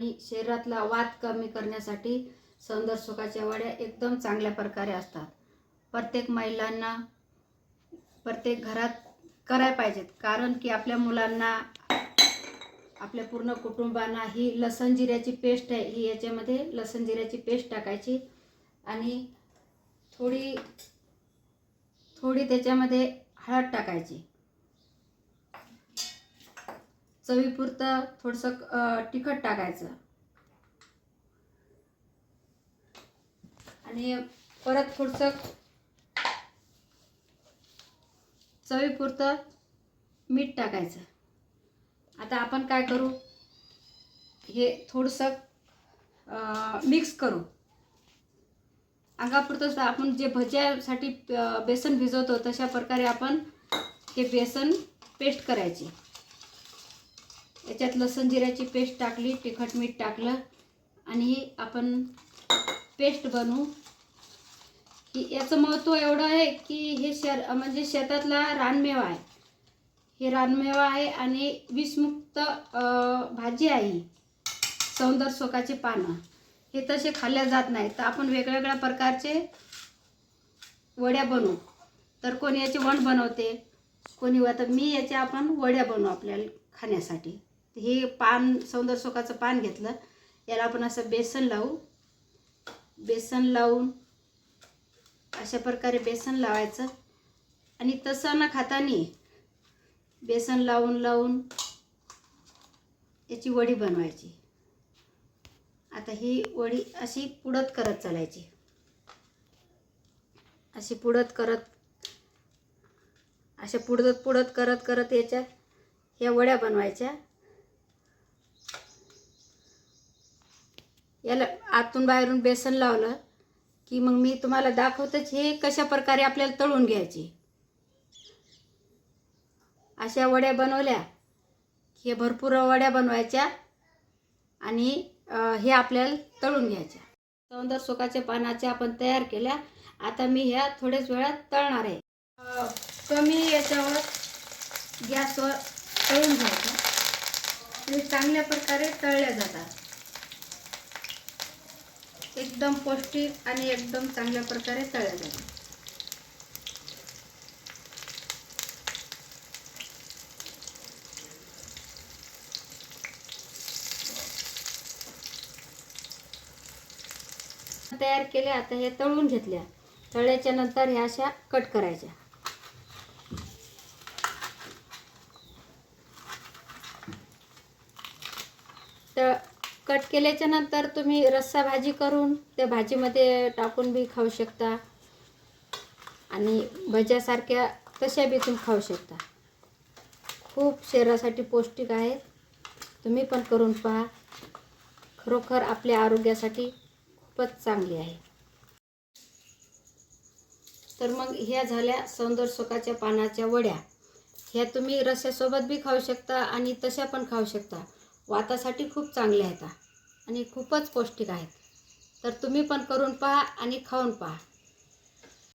आणि शरीरातला वाद कमी करण्यासाठी सौंदर्य सुखाच्या वड्या एकदम चांगल्या प्रकारे असतात. प्रत्येक महिलांना प्रत्येक घरात करायला पाहिजेत. कारण की आपल्या मुलांना आपल्या पूर्ण कुटुंबांना ही लसण जिऱ्याची पेस्ट आहे ही याच्यामध्ये लसण जिऱ्याची पेस्ट टाकायची. आणि थोडी थोडी त्याच्यामध्ये हळद टाकायची. चवीपुरतं थोडंसं तिखट टाकायचं. आणि परत थोडंसं चवीपुरतं मीठ टाकायचं. आता आपण काय करू? हे थोडंसं मिक्स करू. अंगापुरतं आपण जे भज्यासाठी बेसन भिजवतो तशा प्रकारे आपण हे बेसन पेस्ट करायची. याच्यात लसण जिऱ्याची पेस्ट टाकली तिखट मीठ टाकलं आणि ही आपण पेस्ट बनवू. की याचं महत्त्व एवढं आहे की हे शर म्हणजे शेतातला रानमेवा आहे. हे रानमेवा आहे आणि विषमुक्त भाजी आहे सौंदर्य शोकाची पानं. हे तसे खाल्ल्या जात नाही तर आपण वेगवेगळ्या प्रकारचे वड्या बनवू. तर कोणी याचे वण बनवते कोणी आता मी याच्या आपण वड्या बनवू आपल्याला खाण्यासाठी. हे पान सौंदर्य शोकाचं पान घेतलं. याला आपण असं बेसन लावू. बेसन लावून अशा प्रकारे बेसन लावायचं. आणि तसं न खातानी बेसन लावून लावून याची वडी बनवायची. आता ही वडी अशी पुडत करत चालायची. अशी पुडत करत अशा पुडत पुडत करत करत याच्या ह्या वड्या बनवायच्या. याला आतून बाहेरून बेसन लावलं की मग मी तुम्हाला दाखवतच हे कशा प्रकारे आपल्याला तळून घ्यायची. अशा वड्या बनवल्या की हे भरपूर वड्या बनवायच्या आणि हे आपल्याला तळून घ्यायच्या. सौंदर्य सुखाच्या पानाच्या आपण तयार केल्या. आता मी ह्या थोड्याच वेळात तळणार आहे. कमी याच्यावर गॅसवर तळून घ्यायचं आणि चांगल्या प्रकारे तळल्या जातात. एकदम पौष्टिक आणि एकदम चांगल्या प्रकारे तळल्या जातात. तयार केल्या आता हे तळून घेतल्या. तळल्याच्या नंतर ह्या अशा कट करायच्या. तर कट केल्याच्यानंतर तुम्ही रस्सा भाजी करून त्या भाजीमध्ये टाकून बी खाऊ शकता. आणि भज्यासारख्या तशा बी तुम्ही खाऊ शकता. खूप शरीरासाठी पौष्टिक आहेत तुम्ही पण करून पहा. खरोखर आपल्या आरोग्यासाठी खूपच चांगली आहे. तर मग ह्या झाल्या सौंदर्य सुखाच्या पानाच्या वड्या. ह्या तुम्ही रस्स्यासोबत बी खाऊ शकता आणि तशा पण खाऊ शकता. वातासाठी खूप चांगल्या आहेत आणि खूपच पौष्टिक आहेत. तर तुम्ही पण करून पहा आणि खाऊन पहा.